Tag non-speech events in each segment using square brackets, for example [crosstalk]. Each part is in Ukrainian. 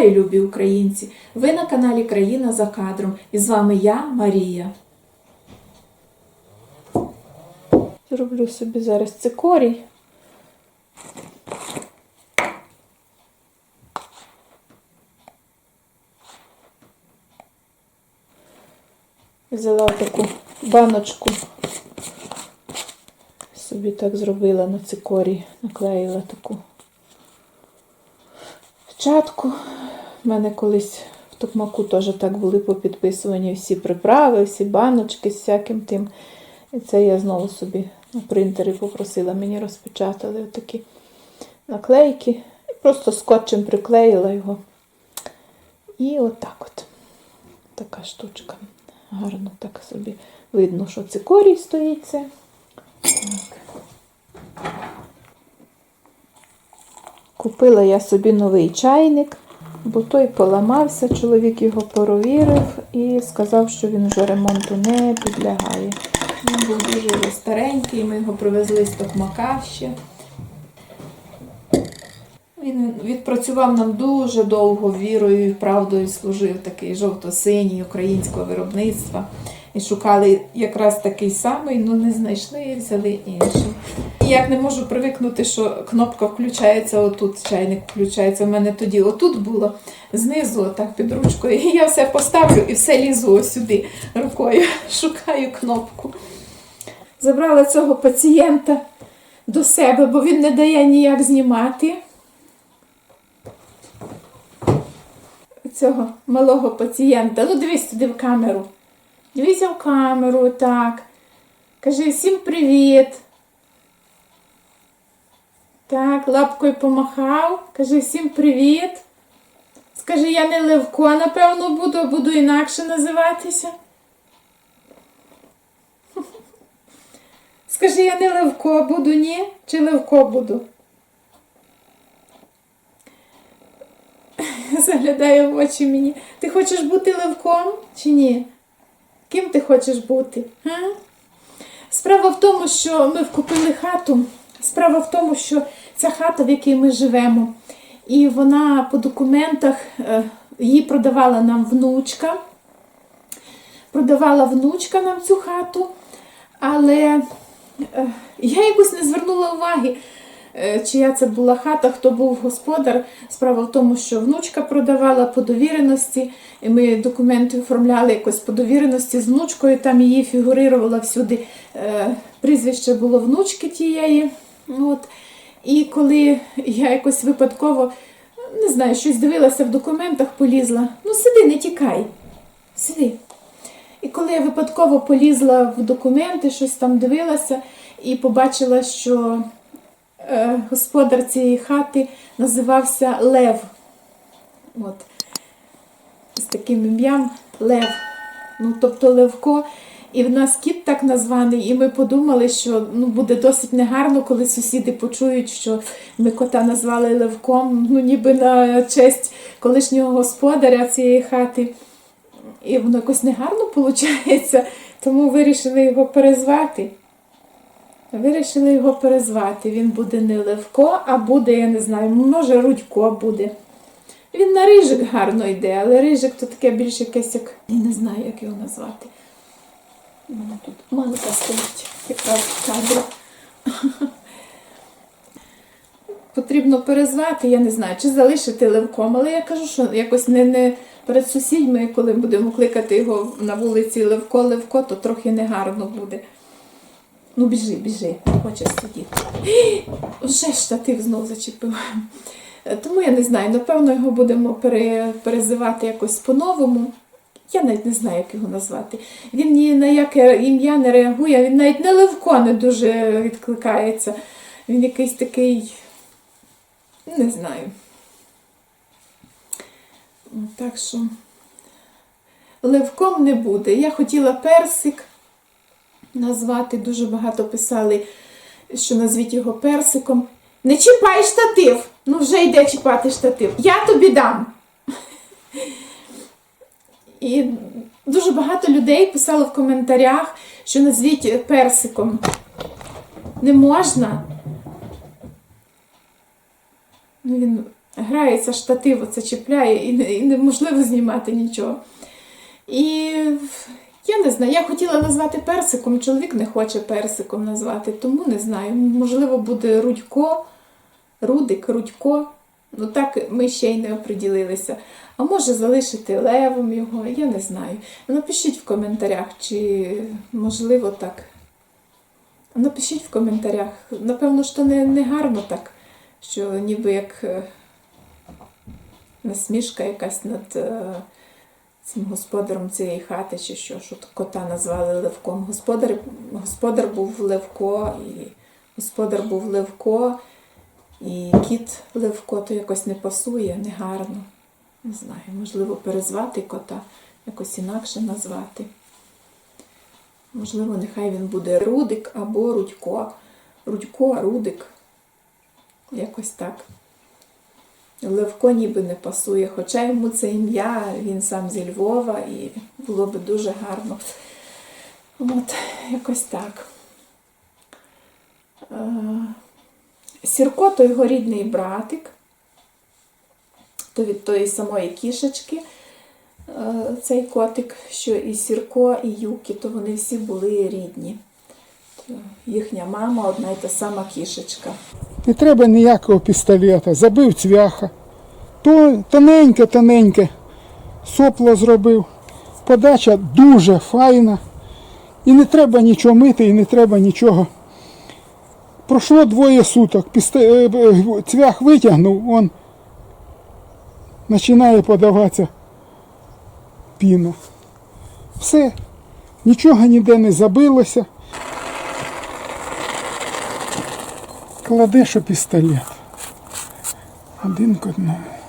Вітаю, любі українці! Ви на каналі Країна за кадром. І з вами я, Марія. Зроблю собі зараз цикорій. Взяла таку баночку. Собі так зробила на цикорій, наклеїла таку чатку. У мене колись в Токмаку теж так були попідписувані всі приправи, всі баночки з всяким тим. І це я знову собі на принтері попросила, мені розпечатали такі наклейки. І просто скотчем приклеїла його. І отак от. Така штучка. Гарно так собі видно, що цикорій стоїть це. Купила я собі новий чайник, бо той поламався, чоловік його перевірив і сказав, що він вже ремонту не підлягає. Він був дуже старенький, ми його привезли з Токмака ще. Він відпрацював нам дуже довго вірою і правдою служив такий жовто-синій українського виробництва. І шукали якраз такий самий, але не знайшли і взяли інший. І як не можу привикнути, що кнопка включається отут, чайник включається. У мене тоді отут було знизу, отак під ручкою. І я все поставлю і все лізу сюди рукою, [laughs] шукаю кнопку. Забрала цього пацієнта до себе, бо він не дає ніяк знімати. Цього малого пацієнта. Ну, дивись туди в камеру. Дивися в камеру, так. Кажи всім привіт. Так, лапкою помахав. Кажи всім привіт. Скажи, я не Левко, напевно, буду, а буду інакше називатися. [laughs] Скажи, я не Левко буду, ні? Чи Левко буду? [laughs] Заглядає в очі мені. Ти хочеш бути Левком чи ні? Ким ти хочеш бути? Га? Справа в тому, що ми вкупили хату. Справа в тому, що ця хата, в якій ми живемо, і вона по документах е, її продавала нам внучка. Продавала внучка нам цю хату, але е, я якось не звернула уваги, е, чия це була хата, хто був господар. Справа в тому, що внучка продавала по довіреності, і ми документи оформляли якось по довіреності з внучкою, там її фігурувало всюди. Прізвище було внучки тієї. От. І коли я якось випадково, не знаю, щось дивилася в документах, полізла. Ну, сиди, не тікай. Сиди. І коли я випадково полізла в документи, щось там дивилася і побачила, що е, господар цієї хати називався Лев. От. З таким ім'ям Лев. Ну, тобто Левко. І в нас кіт так названий, і ми подумали, що ну, буде досить негарно, коли сусіди почують, що ми кота назвали Левком, ну ніби на честь колишнього господаря цієї хати. І воно якось негарно виходить, тому вирішили його перезвати. Вирішили його перезвати. Він буде не Левко, а буде, я не знаю, може Рудько буде. Він на рижик гарно йде, але рижик то таке більш якесь як. Я не знаю, як його назвати. У мене тут манка стоїть, якраз в кадрі. [laughs] Потрібно перезвати, я не знаю, чи залишити левком, але я кажу, що якось не, не перед сусідьми, коли будемо кликати його на вулиці Левко, Левко, то трохи негарно буде. Ну, біжи, біжи, не хочеш сидіти. [gasps] Вже штатив знов зачепив. Тому я не знаю, напевно, його будемо пере, перезивати якось по-новому. Я навіть не знаю, як його назвати. Він ні на яке ім'я не реагує, він навіть на Левко не дуже відкликається. Він якийсь такий, не знаю. Так що Левком не буде. Я хотіла персик назвати, дуже багато писали, що назвіть його персиком. Не чіпай штатив! Ну вже йде чіпати штатив. Я тобі дам. І дуже багато людей писало в коментарях, що назвіть персиком. Не можна. Ну, він грається штатив, оце чіпляє і, і неможливо знімати нічого. І я не знаю, я хотіла назвати персиком, чоловік не хоче персиком назвати, тому не знаю. Можливо, буде Рудько, Рудик, Рудько. Ну так ми ще й не оприділилися. А може залишити левом його, я не знаю. Напишіть в коментарях, чи можливо так. Напишіть в коментарях. Напевно, що не, не гарно так, що ніби як е, насмішка якась над е, цим господарем цієї хати, чи що, що кота назвали Левком. Господар, господар був Левко, і господар був Левко, і кіт Левко, то якось не пасує, не гарно. Не знаю, можливо, перезвати кота, якось інакше назвати. Можливо, нехай він буде Рудик або Рудько. Рудько, Рудик. Якось так. Левко ніби не пасує, хоча йому це ім'я, він сам зі Львова, і було би дуже гарно. От, якось так. Сірко то його рідний братик, то від тої самої кішечки е, цей котик, що і Сірко, і Юкі, то вони всі були рідні. Їхня мама одна й та сама кішечка. Не треба ніякого пістолета. Забив цвяха. То тоненьке, тоненьке. Сопло зробив. Подача дуже файна. І не треба нічого мити, і не треба нічого. Пройшло двоє суток. Е, е, Цвях витягнув, он починає подаватися піна. Все. Нічого ніде не забилося. Кладеш у пістолет. Один к одному.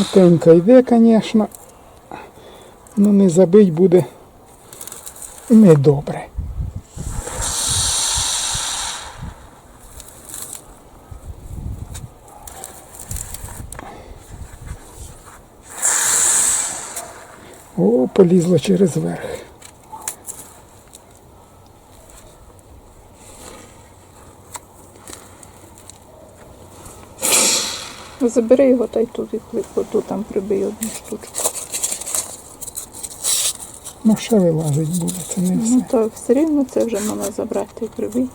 Багатенько йде, звісно. Ну не забить буде недобре. О, полізло через верх. Забери його та й тут, і тут там прибий одну штучку. Ну ще вилазить буде, це не все. Ну так, все рівно це вже треба забрати і прибити.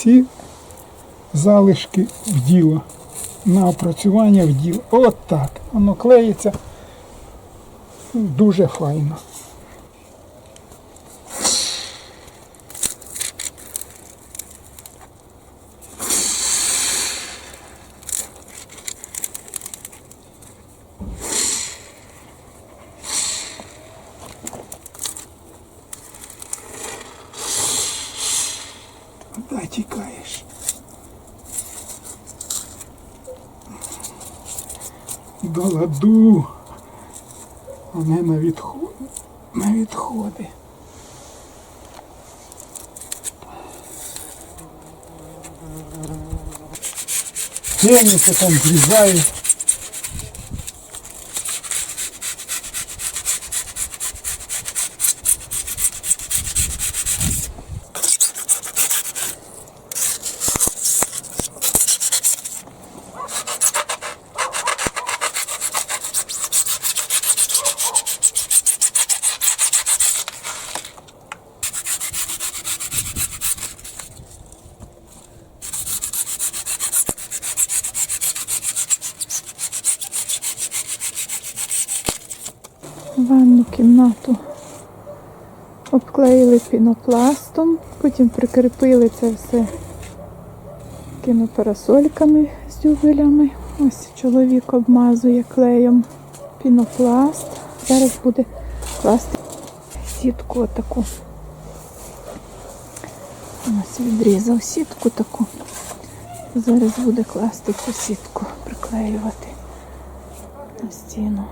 всі залишки в діло. На опрацювання в діло. От так. Воно клеїться дуже файно. Вони на відходи. На відходи. Темніше там зрізає. Кімнату обклеїли пінопластом, потім прикріпили це все такими парасольками з дюбелями. Ось чоловік обмазує клеєм пінопласт. Зараз буде класти сітку отаку. Ось відрізав сітку таку. Зараз буде класти цю сітку, приклеювати на стіну.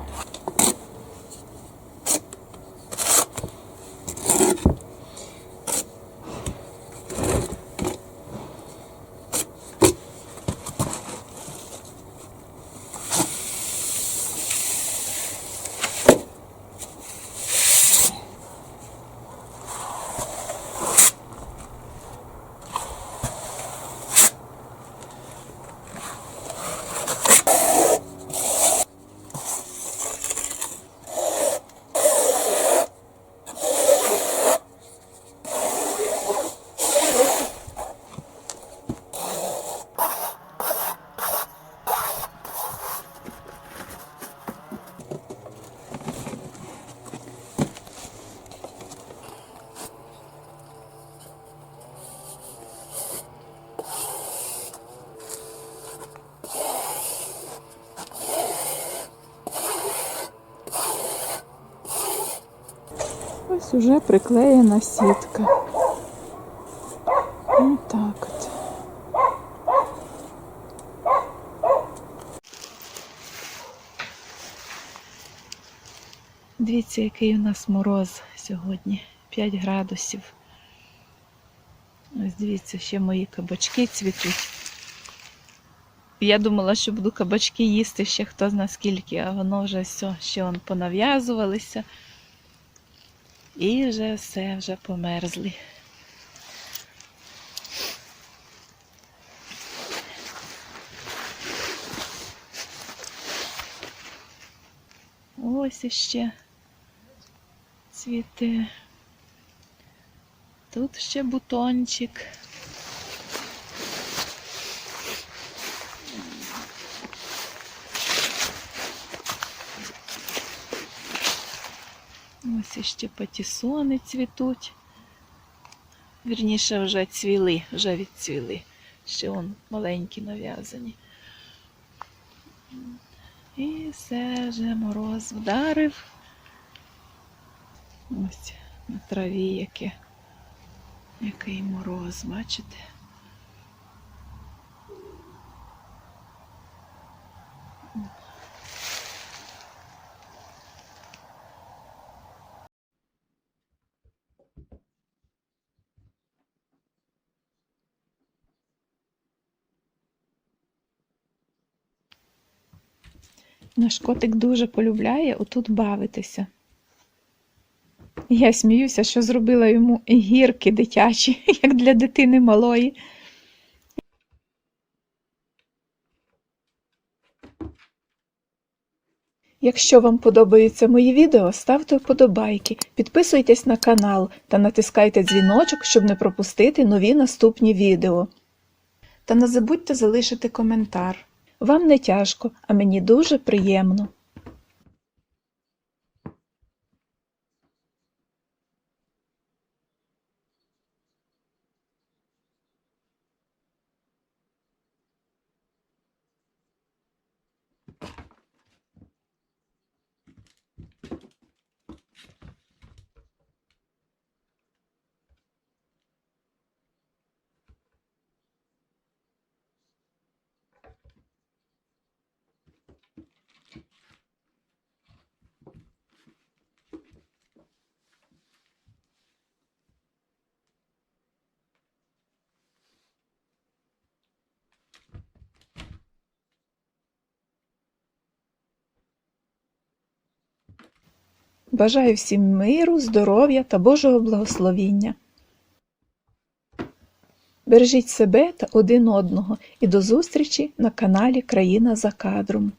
Ось уже приклеєна сітка. Ось так от. Дивіться, який у нас мороз сьогодні. 5 градусів. Ось дивіться, ще мої кабачки цвітуть. Я думала, що буду кабачки їсти ще хто зна скільки, а воно вже все, ще он понав'язувалися. І вже все, вже померзли. Ось іще цвіте. Тут ще бутончик. Ось іще патісони цвітуть. Вірніше вже цвіли, вже відцвіли. Ще он маленькі нав'язані. І все вже мороз вдарив. Ось на траві яке. Який мороз, бачите? Наш котик дуже полюбляє отут бавитися. Я сміюся, що зробила йому гірки дитячі, [laughs] як для дитини малої. Якщо вам подобаються мої відео, ставте вподобайки, підписуйтесь на канал та натискайте дзвіночок, щоб не пропустити нові наступні відео. Та не забудьте залишити коментар. Вам не тяжко, а мені дуже приємно. Бажаю всім миру, здоров'я та Божого благословіння. Бережіть себе та один одного і до зустрічі на каналі Країна за кадром.